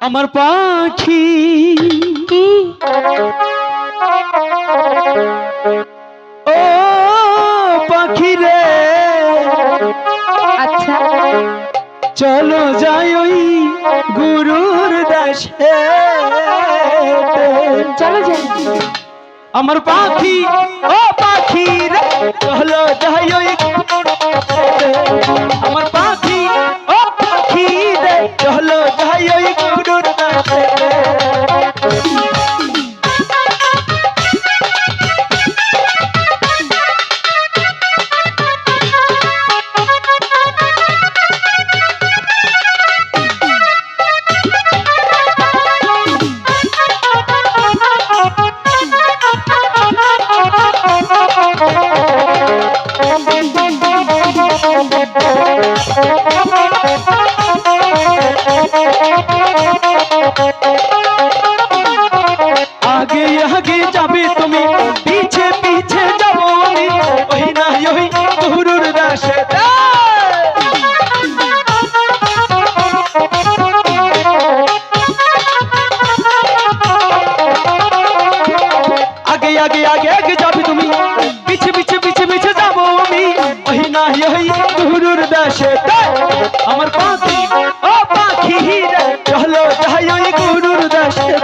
আমার পাখি। ও পাখি রে। আচ্ছা। চলো যাই ওই গুরুর দাসে। চলো যাই। আমার পাখি ও পাখি রে। চলো যাই ওই আমার আগে আগে যাবে তুমি, পিছে পিছে যাব আমি। ওই না, ওই গুরুর দাসে। আগে আগে আগে আগে ওই গুরুর দাসে আমার পাখি ও পাখি চলো যাই ওই গুরুর দাসে।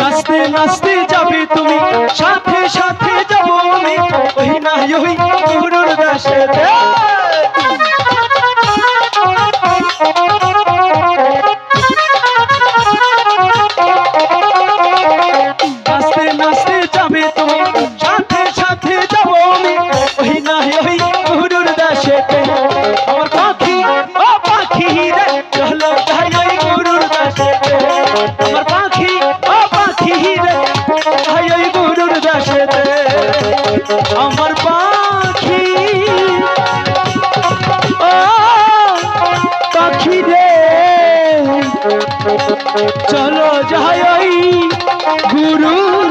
নাচতে নাচতে যাবে তুমি সাথে সাথে যাব আমি। ওই না ওই গুরুর দাসে আমার পাখি, ও পাখি রে। যাই ওই গুরুর দাসে আমার পাখি, ও পাখি রে। চলো যাই ওই গুরুর